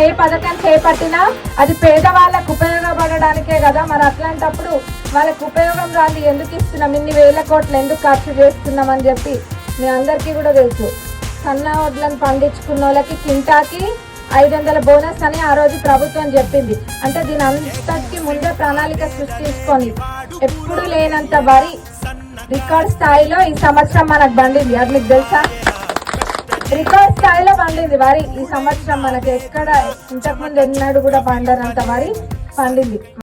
ఏ పథకం చేపట్టినా అది పేదవాళ్ళకు ఉపయోగపడడానికే కదా. మరి అట్లాంటప్పుడు వాళ్ళకి ఉపయోగం రాని ఎందుకు ఇస్తున్నాం? ఇన్ని వేల కోట్లు ఎందుకు ఖర్చు చేస్తున్నాం అని చెప్పి మీ అందరికీ కూడా తెలుసు. సన్న వడ్లను పండించుకున్న వాళ్ళకి కింటాకి ఐదు వందల బోనస్ అని ఆ రోజు ప్రభుత్వం చెప్పింది. అంటే దీని అంతటికి ముందే ప్రణాళిక సృష్టించుకొని ఎప్పుడు లేనంత వరి రికార్డ్ స్థాయిలో ఈ సంవత్సరం మనకు పండింది. అది మీకు తెలుసా? రికార్డ్ స్థాయిలో పండింది. వరి ఈ సంవత్సరం మనకి ఎక్కడ ఇంతకుముందు ఎన్నడూ కూడా పండనంత వరి పండింది.